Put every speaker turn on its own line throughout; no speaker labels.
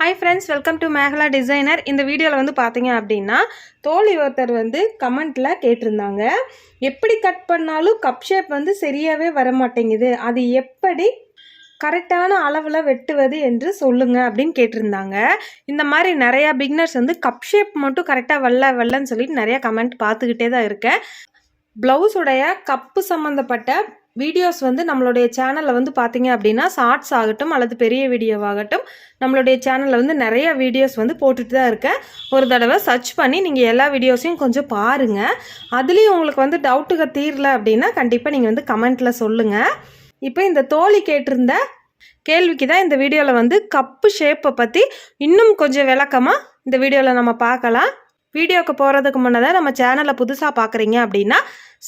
Hi friends welcome to Megala designer இந்த வீடியோவில் வந்து பார்த்தீங்க அப்படின்னா தோழி ஒருத்தர் வந்து கமெண்ட்டில் கேட்டிருந்தாங்க. எப்படி கட் பண்ணாலும் கப் ஷேப் வந்து சரியாகவே வர மாட்டேங்குது அது எப்படி கரெக்டான அளவில் வெட்டுவது என்று சொல்லுங்கள் அப்படின்னு கேட்டிருந்தாங்க. இந்த மாதிரி நிறையா பிக்னர்ஸ் வந்து கப் ஷேப் மட்டும் கரெக்டாக வரல வரலன்னு சொல்லிட்டு நிறையா கமெண்ட் பார்த்துக்கிட்டே தான் இருக்கேன். ப்ளவுஸுடைய கப்பு சம்மந்தப்பட்ட வீடியோஸ் வந்து நம்மளுடைய சேனலில் வந்து பார்த்தீங்க அப்படின்னா ஷார்ட்ஸ் ஆகட்டும் அல்லது பெரிய வீடியோவாகட்டும் நம்மளுடைய சேனலில் வந்து நிறைய வீடியோஸ் வந்து போட்டுட்டு தான் இருக்கேன். ஒரு தடவை சர்ச் பண்ணி நீங்கள் எல்லா வீடியோஸையும் கொஞ்சம் பாருங்கள் அதுலேயும் உங்களுக்கு வந்து டவுட்டுக தீரல அப்படின்னா கண்டிப்பாக நீங்கள் வந்து கமெண்ட்டில் சொல்லுங்கள் இப்போ இந்த தோழி கேட்டிருந்த கேள்விக்கு தான் இந்த வீடியோவில் வந்து கப்பு ஷேப்பை பற்றி இன்னும் கொஞ்சம் விளக்கமாக இந்த வீடியோவில் நம்ம பார்க்கலாம். வீடியோக்கு போகிறதுக்கு முன்னதாக நம்ம சேனலை புதுசாக பார்க்குறீங்க அப்படின்னா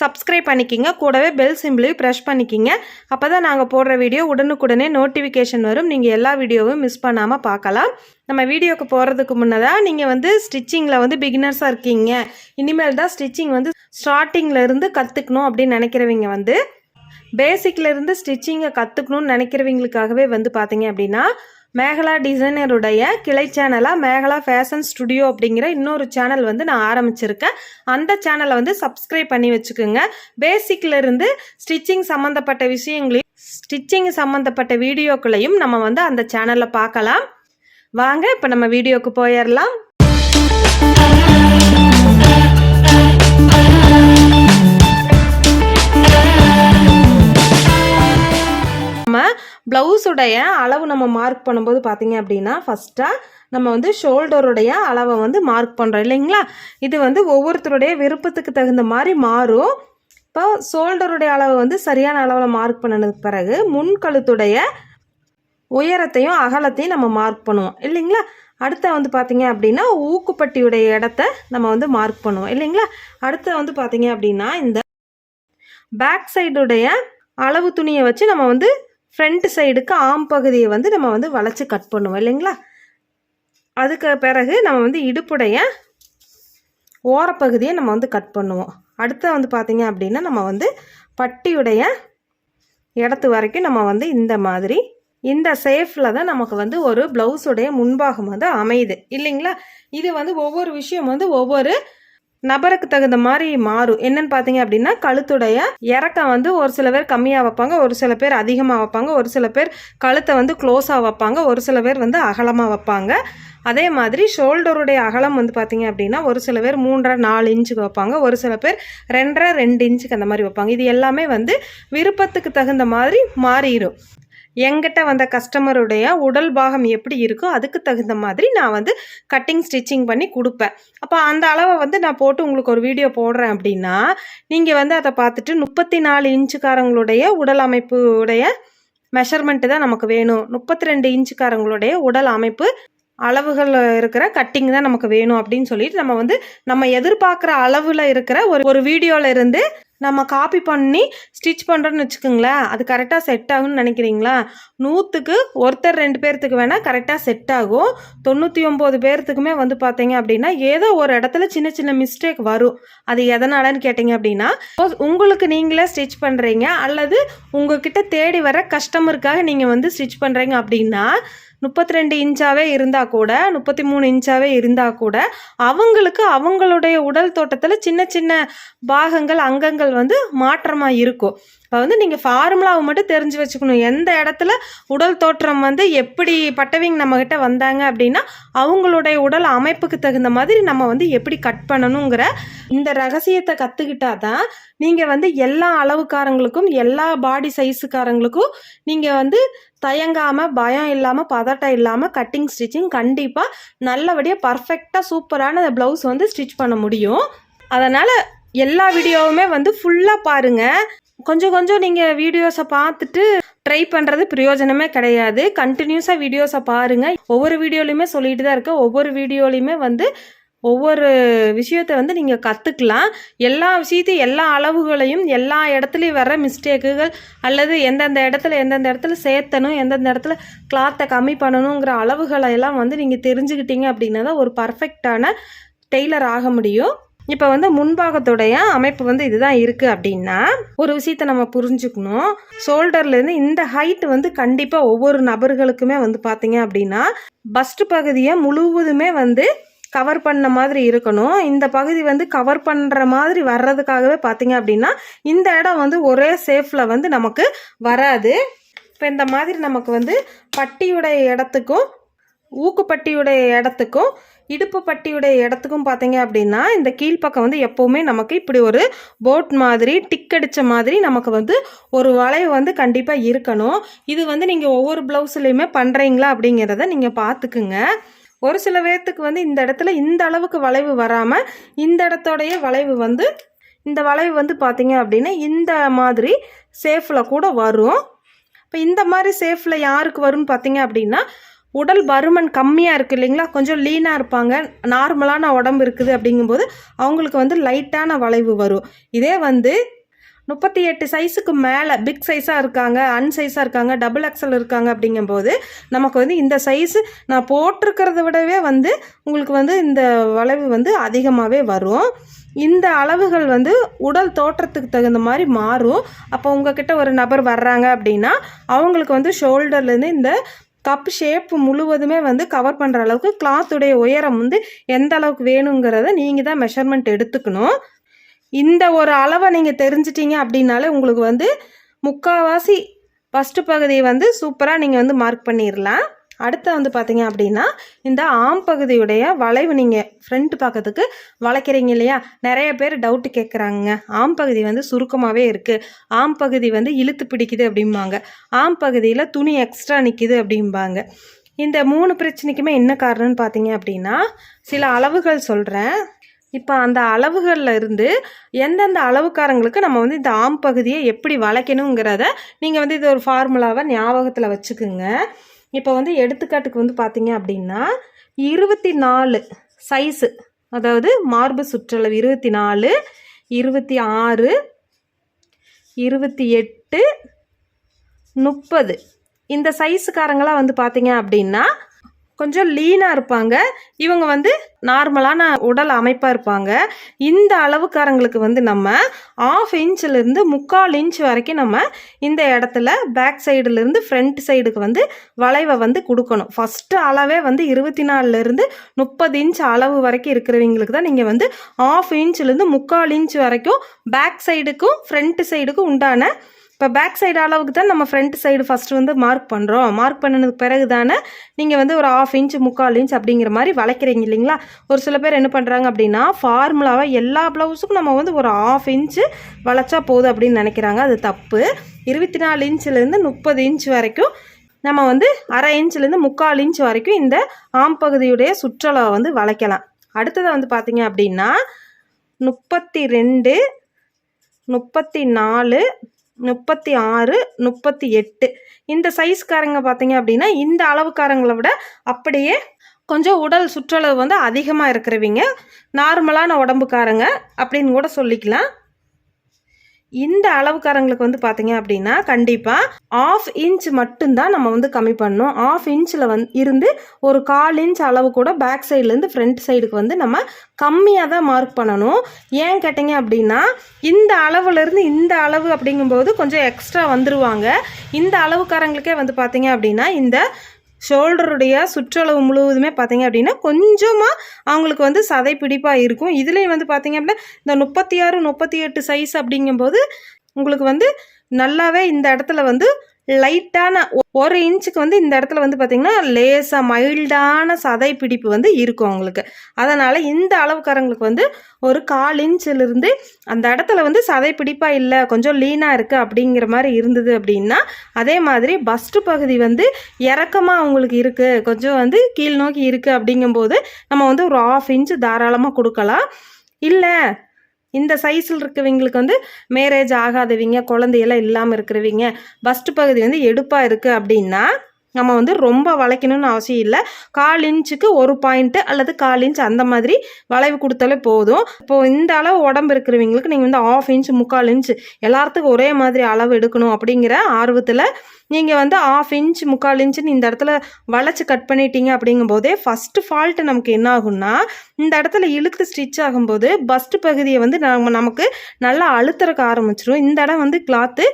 சப்ஸ்கிரைப் பண்ணிக்கிங்க. கூடவே பெல் சிம்பிளையும் ப்ரெஷ் பண்ணிக்கிங்க. அப்போ தான் நாங்கள் போடுற வீடியோ உடனுக்குடனே நோட்டிஃபிகேஷன் வரும். நீங்கள் எல்லா வீடியோவும் மிஸ் பண்ணாமல் பார்க்கலாம். நம்ம வீடியோக்கு போகிறதுக்கு முன்னதாக நீங்கள் வந்து ஸ்டிச்சிங்கில் வந்து பிகினர்ஸாக இருக்கீங்க. இனிமேல் தான் ஸ்டிச்சிங் வந்து ஸ்டார்டிங்கிலேருந்து கற்றுக்கணும் அப்படின்னு நினைக்கிறவங்க வந்து பேசிக்லேருந்து ஸ்டிச்சிங்கை கற்றுக்கணும்னு நினைக்கிறவங்களுக்காகவே வந்து பார்த்தீங்க அப்படின்னா மேகலா டிசைனருடைய கிளை சேனலாக மேகலா ஃபேஷன் ஸ்டுடியோ அப்படிங்கிற இன்னொரு சேனல் வந்து நான் ஆரம்பிச்சிருக்கேன். அந்த சேனலை வந்து சப்ஸ்கிரைப் பண்ணி வச்சுக்கோங்க. பேசிக்லேருந்து ஸ்டிச்சிங் சம்மந்தப்பட்ட விஷயங்களையும் ஸ்டிச்சிங் சம்மந்தப்பட்ட வீடியோக்களையும் நம்ம வந்து அந்த சேனலில் பார்க்கலாம். வாங்க இப்போ நம்ம வீடியோக்கு போயிடலாம். ப்ளவுஸுடைய அளவு நம்ம மார்க் பண்ணும்போது பார்த்தீங்க அப்படின்னா ஃபஸ்ட்டாக நம்ம வந்து ஷோல்டருடைய அளவை வந்து மார்க் பண்ணுறோம் இல்லைங்களா? இது வந்து ஒவ்வொருத்தருடைய விருப்பத்துக்கு தகுந்த மாதிரி மாறும். இப்போ ஷோல்டருடைய அளவை வந்து சரியான அளவில் மார்க் பண்ணதுக்கு பிறகு முன்கழுத்துடைய உயரத்தையும் அகலத்தையும் நம்ம மார்க் பண்ணுவோம் இல்லைங்களா? அடுத்த வந்து பார்த்தீங்க அப்படின்னா ஊக்குப்பட்டியுடைய இடத்த நம்ம வந்து மார்க் பண்ணுவோம் இல்லைங்களா? அடுத்த வந்து பார்த்தீங்க அப்படின்னா இந்த பேக் சைடுடைய அளவு துணியை வச்சு நம்ம வந்து ஃப்ரண்ட் சைடுக்கு ஆம் பகுதியை வந்து நம்ம வந்து வளைச்சி கட் பண்ணுவோம் இல்லைங்களா? அதுக்கு பிறகு நம்ம வந்து இடுப்புடைய ஓரப்பகுதியை நம்ம வந்து கட் பண்ணுவோம். அடுத்து வந்து பார்த்திங்க அப்படின்னா நம்ம வந்து பட்டியுடைய இடத்து வரைக்கும் நம்ம வந்து இந்த மாதிரி இந்த சேஃபில் தான் நமக்கு வந்து ஒரு ப்ளவுஸுடைய முன்பாகம் வந்து அமையுது இல்லைங்களா? இது வந்து ஒவ்வொரு விஷயம் வந்து ஒவ்வொரு நபருக்கு தகுந்த மாதிரி மாறும். என்னன்னு பார்த்தீங்க அப்படின்னா கழுத்துடைய இறக்கம் வந்து ஒரு சில பேர் கம்மியாக வைப்பாங்க ஒரு சில பேர் அதிகமாக வைப்பாங்க ஒரு சில பேர் கழுத்தை வந்து க்ளோஸாக வைப்பாங்க ஒரு சில பேர் வந்து அகலமாக வைப்பாங்க. அதே மாதிரி ஷோல்டருடைய அகலம் வந்து பார்த்தீங்க அப்படின்னா ஒரு சில பேர் மூன்றரை நாலு இன்ச்சுக்கு வைப்பாங்க ஒரு சில பேர் ரெண்டரை ரெண்டு இன்ச்சுக்கு அந்த மாதிரி வைப்பாங்க. இது எல்லாமே வந்து விருப்பத்துக்கு தகுந்த மாதிரி மாறிடும். எங்கிட்ட வந்த கஸ்டமருடைய உடல் பாகம் எப்படி இருக்கோ அதுக்கு தகுந்த மாதிரி நான் வந்து கட்டிங் ஸ்டிச்சிங் பண்ணி கொடுப்பேன். அப்போ அந்த அளவை வந்து நான் போட்டு உங்களுக்கு ஒரு வீடியோ போடுறேன் அப்படின்னா நீங்கள் வந்து அதை பார்த்துட்டு முப்பத்தி நாலு இன்ச்சுக்காரங்களுடைய உடல் அமைப்பு உடைய மெஷர்மெண்ட்டு தான் நமக்கு வேணும். முப்பத்தி ரெண்டு இன்ச்சுக்காரங்களுடைய உடல் அமைப்பு அளவுகள் இருக்கிற கட்டிங் தான் நமக்கு வேணும் அப்படின்னு சொல்லிட்டு நம்ம வந்து நம்ம எதிர்பார்க்குற அளவில் இருக்கிற ஒரு ஒரு வீடியோவில் இருந்து நம்ம காப்பி பண்ணி ஸ்டிச் பண்ணுறோன்னு வச்சுக்கோங்களேன் அது கரெக்டாக செட் ஆகும்னு நினைக்கிறீங்களா? நூற்றுக்கு ஒருத்தர் ரெண்டு பேர்த்துக்கு வேணால் கரெக்டாக செட் ஆகும். தொண்ணூற்றி ஒம்பது பேர்த்துக்குமே வந்து பார்த்தீங்க அப்படின்னா ஏதோ ஒரு இடத்துல சின்ன சின்ன மிஸ்டேக் வரும். அது எதனாலன்னு கேட்டிங்க அப்படின்னா உங்களுக்கு நீங்களே ஸ்டிச் பண்ணுறீங்க அல்லது உங்ககிட்ட தேடி வர கஸ்டமருக்காக நீங்கள் வந்து ஸ்டிச் பண்ணுறீங்க அப்படின்னா முப்பத்தி ரெண்டு இன்ச்சாகவே இருந்தால் கூட முப்பத்தி மூணு இன்ச்சாகவே இருந்தால் கூட அவங்களுக்கு அவங்களுடைய உடல் தோட்டத்தில் சின்ன சின்ன பாகங்கள் அங்கங்கள் வந்து மாற்றமாக இருக்கும். இப்போ வந்து நீங்கள் ஃபார்முலாவை மட்டும் தெரிஞ்சு வச்சுக்கணும். எந்த இடத்துல உடல் தோற்றம் வந்து எப்படி பட்டவிங் நம்மக்கிட்ட வந்தாங்க அப்படின்னா அவங்களுடைய உடல் அமைப்புக்கு தகுந்த மாதிரி நம்ம வந்து எப்படி கட் பண்ணணுங்கிற இந்த ரகசியத்தை கற்றுக்கிட்டா தான் நீங்கள் வந்து எல்லா அளவுக்காரங்களுக்கும் எல்லா பாடி சைஸுக்காரங்களுக்கும் நீங்கள் வந்து தயங்காமல் பயம் இல்லாமல் பதட்டம் இல்லாமல் கட்டிங் ஸ்டிச்சிங் கண்டிப்பாக நல்லபடியாக பர்ஃபெக்டாக சூப்பரான ப்ளவுஸ் வந்து ஸ்டிச் பண்ண முடியும். அதனால் எல்லா வீடியோவுமே வந்து ஃபுல்லாக பாருங்கள் கொஞ்சம் கொஞ்சம் நீங்கள் வீடியோஸை பார்த்துட்டு ட்ரை பண்ணுறது பிரயோஜனமே கிடையாது. கண்டினியூஸாக வீடியோஸை பாருங்கள் ஒவ்வொரு வீடியோலையுமே சொல்லிட்டு தான் இருக்கேன். ஒவ்வொரு வீடியோலையுமே வந்து ஒவ்வொரு விஷயத்தை வந்து நீங்கள் கற்றுக்கலாம் எல்லா விஷயத்தையும் எல்லா அளவுகளையும் எல்லா இடத்துலையும் வர மிஸ்டேக்குகள் அல்லது எந்தெந்த இடத்துல எந்தெந்த இடத்துல சேர்த்தணும் எந்தெந்த இடத்துல கிளாத்தை கம்மி பண்ணணுங்கிற அளவுகளை எல்லாம் வந்து நீங்கள் தெரிஞ்சுக்கிட்டீங்க அப்படின்னா தான் ஒரு பர்ஃபெக்டான டெய்லர் ஆக முடியும். இப்போ வந்து முன்பாகத்துடைய அமைப்பு வந்து இதுதான் இருக்குது அப்படின்னா ஒரு விஷயத்த நம்ம புரிஞ்சுக்கணும். ஷோல்டர்லேருந்து இந்த ஹைட் வந்து கண்டிப்பாக ஒவ்வொரு நபர்களுக்குமே வந்து பார்த்தீங்க அப்படின்னா பஸ்ட் பகுதியை முழுவதுமே வந்து கவர் பண்ண மாதிரி இருக்கணும். இந்த பகுதி வந்து கவர் பண்ணுற மாதிரி வர்றதுக்காகவே பார்த்தீங்க அப்படின்னா இந்த இடம் வந்து ஒரே சேஃபில் வந்து நமக்கு வராது. இப்போ இந்த மாதிரி நமக்கு வந்து பட்டியுடைய இடத்துக்கும் ஊக்குப்பட்டியுடைய இடத்துக்கும் இடுப்பு பட்டியுடைய இடத்துக்கும் பார்த்தீங்க அப்படின்னா இந்த கீழ்ப்பக்கம் வந்து எப்போவுமே நமக்கு இப்படி ஒரு போட் மாதிரி டிக் அடித்த மாதிரி நமக்கு வந்து ஒரு வளைவு வந்து கண்டிப்பாக இருக்கணும். இது வந்து நீங்கள் ஒவ்வொரு ப்ளவுஸ்லையுமே பண்ணுறீங்களா அப்படிங்கிறத நீங்கள் பார்த்துக்குங்க. ஒரு சில பேர்த்துக்கு வந்து இந்த இடத்துல இந்த அளவுக்கு வளைவு வராமல் இந்த இடத்தோடைய வளைவு வந்து இந்த வளைவு வந்து பார்த்தீங்க அப்படின்னா இந்த மாதிரி சேஃபில் கூட வரும். இப்போ இந்த மாதிரி சேஃபில் யாருக்கு வரும்னு பார்த்தீங்க அப்படின்னா உடல் பருமன் கம்மியாக இருக்குது இல்லைங்களா? கொஞ்சம் லீனாக இருப்பாங்க. நார்மலான உடம்பு இருக்குது அப்படிங்கும்போது அவங்களுக்கு வந்து லைட்டான வளைவு வரும். இதே வந்து முப்பத்தி எட்டு சைஸுக்கு மேலே பிக் சைஸாக இருக்காங்க அன் சைஸாக இருக்காங்க டபுள் எக்ஸல் இருக்காங்க அப்படிங்கும்போது நமக்கு வந்து இந்த சைஸு நான் போட்டிருக்கிறத விடவே வந்து உங்களுக்கு வந்து இந்த வளைவு வந்து அதிகமாகவே வரும். இந்த அளவுகள் வந்து உடல் தோற்றத்துக்கு தகுந்த மாதிரி மாறும். அப்போ உங்ககிட்ட ஒரு நபர் வர்றாங்க அப்படின்னா அவங்களுக்கு வந்து ஷோல்டர்லேருந்து இந்த கப் ஷேப் முழுவதுமே வந்து கவர் பண்ணுற அளவுக்கு கிளாத்துடைய உயரம் வந்து எந்த அளவுக்கு வேணுங்கிறத நீங்கள் தான் மெஷர்மெண்ட் எடுத்துக்கணும். இந்த ஒரு அளவை நீங்கள் தெரிஞ்சிட்டீங்க அப்படின்னாலே உங்களுக்கு வந்து முக்கால்வாசி ஃபஸ்ட்டு பகுதியை வந்து சூப்பராக நீங்கள் வந்து மார்க் பண்ணிடலாம் அடுத்து வந்து பார்த்தீங்க அப்படின்னா இந்த ஆம் பகுதியுடைய வளைவு நீங்கள் ஃப்ரண்ட் பக்கத்துக்கு வளைக்கிறீங்க இல்லையா? நிறைய பேர் டவுட்டு கேட்குறாங்க ஆம் பகுதி வந்து சுருக்கமாகவே இருக்குது ஆம் பகுதி வந்து இழுத்து பிடிக்குது அப்படிம்பாங்க. ஆம் பகுதியில் துணி எக்ஸ்ட்ரா நிற்கிது அப்படிம்பாங்க. இந்த மூணு பிரச்சனைக்குமே என்ன காரணம்னு பார்த்தீங்க அப்படின்னா சில அளவுகள் சொல்கிறேன் இப்போ அந்த அளவுகளில் இருந்து எந்தெந்த அளவுக்காரங்களுக்கு நம்ம வந்து இந்த ஆம் பகுதியை எப்படி வளைக்கணுங்கிறத நீங்கள் வந்து இது ஒரு ஃபார்முலாவை ஞாபகத்தில் வச்சுக்குங்க. இப்போ வந்து எடுத்துக்காட்டுக்கு வந்து பார்த்தீங்க அப்படின்னா இருபத்தி நாலு சைஸு அதாவது மார்பு சுற்றளவு இருபத்தி நாலு இருபத்தி ஆறு இருபத்தி எட்டு முப்பது. இந்த சைஸுக்காரங்களாம் வந்து பார்த்தீங்க அப்படின்னா கொஞ்சம் லீனாக இருப்பாங்க. இவங்க வந்து நார்மலான உடல் அமைப்பாக இருப்பாங்க. இந்த அளவுக்காரங்களுக்கு வந்து நம்ம ஆஃப் இன்ச்சிலேருந்து முக்கால் இன்ச் வரைக்கும் நம்ம இந்த இடத்துல பேக் சைடுலேருந்து ஃப்ரண்ட் சைடுக்கு வந்து வளைவை வந்து கொடுக்கணும். ஃபஸ்ட்டு அளவே வந்து இருபத்தி நாலுலேருந்து முப்பது இன்ச் அளவு வரைக்கும் இருக்கிறவங்களுக்கு தான் நீங்கள் வந்து ஆஃப் இன்ச்லேருந்து முக்கால் இன்ச் வரைக்கும் பேக் சைடுக்கும் ஃப்ரண்ட் சைடுக்கும் உண்டான இப்போ பேக் சைடு அளவுக்கு தான் நம்ம ஃப்ரண்ட் சைடு ஃபஸ்ட்டு வந்து மார்க் பண்ணுறோம் மார்க் பண்ணினதுக்கு பிறகு தானே நீங்கள் வந்து ஒரு ஆஃப் இன்ச் முக்கால் இன்ச் அப்படிங்கிற மாதிரி வளைக்கிறீங்க இல்லைங்களா? ஒரு சில பேர் என்ன பண்ணுறாங்க அப்படின்னா ஃபார்முலாவை எல்லா ப்ளவுஸுக்கும் நம்ம வந்து ஒரு ஆஃப் இன்ச்சு வளைச்சா போதும் அப்படின்னு நினைக்கிறாங்க. அது தப்பு. இருபத்தி நாலு இன்ச்சிலேருந்து முப்பது இன்ச் வரைக்கும் நம்ம வந்து அரை இன்ச்லேருந்து முக்கால் இன்ச் வரைக்கும் இந்த ஆம் பகுதியுடைய சுற்றளவை வந்து வளைக்கலாம். அடுத்ததை வந்து பார்த்தீங்க அப்படின்னா முப்பத்தி ரெண்டு முப்பத்தி நாலு முப்பத்தி ஆறு முப்பத்தி எட்டு. இந்த சைஸ்காரங்க பார்த்தீங்க அப்படின்னா இந்த அளவுக்காரங்களை விட அப்படியே கொஞ்சம் உடல் சுற்றளவு வந்து அதிகமாக இருக்கிறவங்க நார்மலான உடம்புக்காரங்க அப்படின்னு கூட சொல்லிக்கலாம். இந்த அளவுக்காரங்களுக்கு வந்து பார்த்தீங்க அப்படின்னா கண்டிப்பாக ஆஃப் இன்ச் மட்டும்தான் நம்ம வந்து கம்மி பண்ணணும். ஆஃப் இன்ச்சில் வந் இருந்து ஒரு கால் இன்ச் அளவு கூட பேக் சைட்லேருந்து ஃப்ரண்ட் சைடுக்கு வந்து நம்ம கம்மியாக தான் மார்க் பண்ணணும். ஏன் கேட்டிங்க அப்படின்னா இந்த அளவுலேருந்து இந்த அளவு அப்படிங்கும்போது கொஞ்சம் எக்ஸ்ட்ரா வந்துருவாங்க. இந்த அளவுக்காரங்களுக்கே வந்து பார்த்தீங்க அப்படின்னா இந்த ஷோல்டருடைய சுற்றளவு முழுவதுமே பார்த்தீங்க அப்படின்னா கொஞ்சமாக அவங்களுக்கு வந்து சதை பிடிப்பாக இருக்கும். இதுலேயும் வந்து பார்த்தீங்க அப்படின்னா இந்த முப்பத்தி ஆறு முப்பத்தி எட்டு சைஸ் அப்படிங்கும்போது உங்களுக்கு வந்து நல்லாவே இந்த இடத்துல வந்து லைட்டான ஒரு இன்ச்சுக்கு வந்து இந்த இடத்துல வந்து பார்த்திங்கன்னா லேசாக மைல்டான சதை பிடிப்பு வந்து இருக்கும் அவங்களுக்கு அதனால் இந்த அளவுக்காரங்களுக்கு வந்து ஒரு கால் இன்ச்சிலிருந்து அந்த இடத்துல வந்து சதை பிடிப்பாக இல்லை கொஞ்சம் லீனாக இருக்குது அப்படிங்கிற மாதிரி இருந்தது அப்படின்னா அதே மாதிரி பஸ்ட்டு பகுதி வந்து இறக்கமாக அவங்களுக்கு இருக்குது கொஞ்சம் வந்து கீழ் நோக்கி இருக்குது அப்படிங்கும்போது நம்ம வந்து ஒரு ஆஃப் இன்ச்சு தாராளமாக கொடுக்கலாம். இல்லை இந்த சைஸில் இருக்கிறவங்களுக்கு வந்து மேரேஜ் ஆகாதவங்க குழந்தையெல்லாம் இல்லாமல் இருக்கிறவங்க. பஸ்ட் பகுதி வந்து எடுப்பாக இருக்குது அப்படின்னா நம்ம வந்து ரொம்ப வளைக்கணும்னு அவசியம் இல்லை. கால் இன்ச்சுக்கு ஒரு பாயிண்ட்டு அல்லது கால் இன்ச் அந்த மாதிரி வளைவு கொடுத்தாலே போதும். இப்போது இந்த அளவு உடம்பு இருக்கிறவங்களுக்கு நீங்கள் வந்து ஆஃப் இன்ச் முக்கால் இன்ச் எல்லாத்துக்கும் ஒரே மாதிரி அளவு எடுக்கணும் அப்படிங்கிற ஆர்வத்தில் நீங்கள் வந்து ஆஃப் இன்ச் முக்கால் இன்ச்சுன்னு இந்த இடத்துல வளைச்சி கட் பண்ணிட்டீங்க அப்படிங்கும்போதே ஃபஸ்ட்டு ஃபால்ட்டு நமக்கு என்ன ஆகும்னா இந்த இடத்துல இழுத்து ஸ்டிச் ஆகும்போது பஸ்ட் பகுதியை வந்து நம்ம நமக்கு நல்லா அழுத்துறக்க ஆரம்பிச்சிடும் இந்த இடம் வந்து கிளாத்து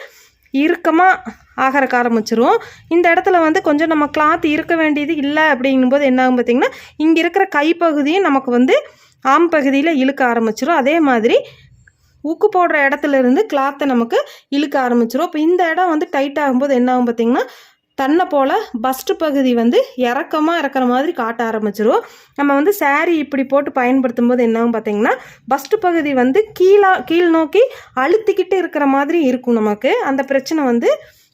இறுக்கமாக ஆகிறக்க ஆரம்பிச்சிரும். இந்த இடத்துல வந்து கொஞ்சம் நம்ம கிளாத் இருக்க வேண்டியது இல்லை அப்படிங்கும்போது என்ன ஆகும் பார்த்தீங்கன்னா இங்கே இருக்கிற கைப்பகுதியும் நமக்கு வந்து ஆம் பகுதியில் இழுக்க ஆரம்பிச்சிரும். அதே மாதிரி உக்கு போடுற இடத்துல இருந்து கிளாத்தை நமக்கு இழுக்க ஆரம்பிச்சிரும். இப்போ இந்த இடம் வந்து டைட் ஆகும்போது என்ன ஆகும் பார்த்தீங்கன்னா தன்னை போல் பஸ்ட்டு பகுதி வந்து இறக்கமாக இறக்குற மாதிரி காட்ட ஆரம்பிச்சிரும் நம்ம வந்து சேரீ இப்படி போட்டு பயன்படுத்தும் போது என்னன்னு பார்த்திங்கன்னா பார்த்தீங்கன்னா பஸ்ட்டு பகுதி வந்து கீழா கீழ் நோக்கி அழுத்திக்கிட்டு இருக்கிற மாதிரி இருக்கும் நமக்கு. அந்த பிரச்சனை வந்து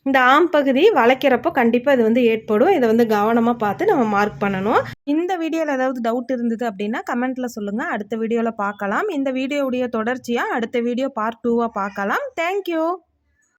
இந்த ஆம் பகுதி வளைக்கிறப்போ கண்டிப்பாக இது வந்து ஏற்படும். இதை வந்து கவனமாக பார்த்து நம்ம மார்க் பண்ணணும். இந்த வீடியோவில் ஏதாவது டவுட் இருந்தது அப்படின்னா கமெண்ட்டில் சொல்லுங்கள் அடுத்த வீடியோவில் பார்க்கலாம். இந்த வீடியோவுடைய தொடர்ச்சியாக அடுத்த வீடியோ பார்ட் டூவாக பார்க்கலாம். தேங்க்யூ